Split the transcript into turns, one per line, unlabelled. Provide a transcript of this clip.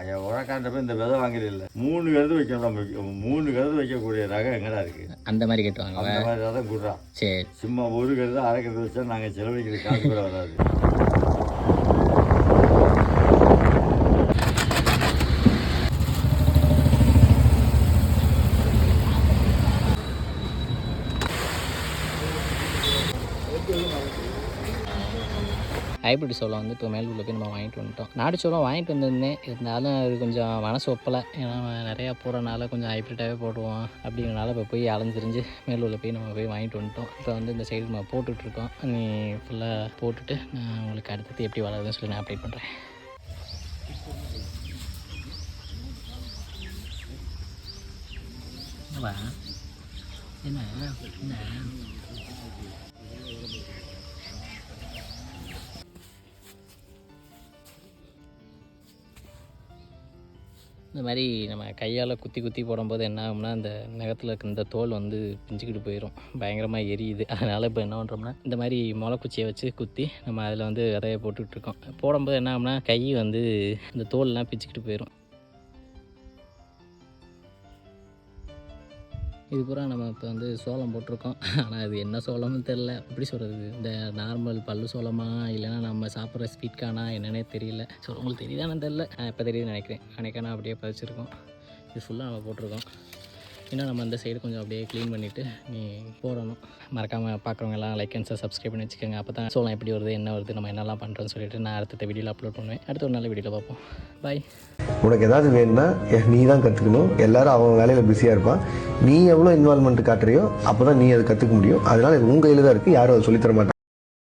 ஐயா உரக்காண்டப்ப இந்த விதை வாங்குறது இல்லை. மூணு கருது வைக்கணும் நம்ம மூணு கருது வைக்கக்கூடிய ரகம் எங்கடா இருக்கு?
அந்த மாதிரி கேட்டுவாங்க
அந்த மாதிரி ரகம் குடுறான்
சரி.
சும்மா ஒரு கருது அரை கருது வச்சா நாங்கள் செலவழிக்கிற காசு கூட வராது.
ஹைப்ரிட் சோளம் வந்து இப்போ மேலூரில் போய் நம்ம வாங்கிட்டு வந்துட்டோம். நாட்டு சோளம் வாங்கிட்டு வந்திருந்தேன். இருந்தாலும் அது கொஞ்சம் மனசு ஒப்பலை. ஏன்னா நிறையா போகிறனால கொஞ்சம் ஹைப்ரிட்டாகவே போடுவோம் அப்படிங்கிறனால இப்போ போய் அலைஞ்சிரிஞ்சு மேலூரில் போய் நம்ம போய் வாங்கிட்டு வந்துட்டோம். இப்போ வந்து இந்த சைடு நம்ம போட்டுட்ருக்கோம் நீ ஃபுல்லாக போட்டுட்டு நான் உங்களுக்கு அடுத்தது எப்படி வளருதுன்னு சொல்லி நான் அப்டேட் பண்ணுறேன் என்ன? என்ன? இந்த மாதிரி நம்ம கையால் குத்தி குத்தி போடும்போது என்ன ஆகும்னா அந்த நகத்தில் இருக்க இந்த தோல் வந்து பிஞ்சுக்கிட்டு போயிடும் பயங்கரமாக எரியுது. அதனால் இப்போ என்ன பண்ணுறோம்னா இந்த மாதிரி முளைக்குச்சியை வச்சு குத்தி நம்ம அதில் வந்து விதைய போட்டுட்ருக்கோம் போடும்போது என்ன ஆகும்னா கை வந்து இந்த தோல்லாம் பிச்சுக்கிட்டு போயிடும் இது பூரா நம்ம இப்போ வந்து சோளம் போட்டிருக்கோம். ஆனால் அது என்ன சோளம்னு தெரில எப்படி சொல்கிறது இந்த நார்மல் பல்லு சோளமா இல்லைன்னா நம்ம சாப்பிட்ற ஸ்வீட்கானா என்னன்னே தெரியல. ஸோ உங்களுக்கு தெரியுதானு தெரில இப்போ தெரியுதுன்னு நினைக்கிறேன். அன்னைக்கான அப்படியே பதிச்சிருக்கோம். இது ஃபுல்லாக நம்ம போட்டிருக்கோம். இன்னும் நம்ம அந்த சைடு கொஞ்சம் அப்படியே க்ளீன் பண்ணிவிட்டு நீ போடணும். மறக்காமல் பார்க்குறவங்க எல்லாம் லைக் அண்ட் சப்ஸ்கிரைப் பண்ணி வச்சுக்கோங்க. அப்போ தான் சோளம் எப்படி வருது என்ன வருது நம்ம என்னெல்லாம் பண்ணுறோன்னு சொல்லிட்டு நான் அடுத்த வீடியோவில் அப்லோட் பண்ணுவேன். அடுத்த ஒரு நல்ல வீடியோவில் பார்ப்போம். பாய்
உனக்கு ஏதாவது வேணும்னா நீ தான் கற்றுக்கணும் எல்லாரும் அவன் வேலையில் பிஸியாக இருப்பான். நீ எவ்வளோ இன்வால்மெண்ட் காட்டுறியோ அப்போ தான் நீ அதை கற்றுக்க முடியும். அதனால் உங்கள் கையில் தான் இருக்குது யாரும் அதை சொல்லித்தர மாட்டாங்க.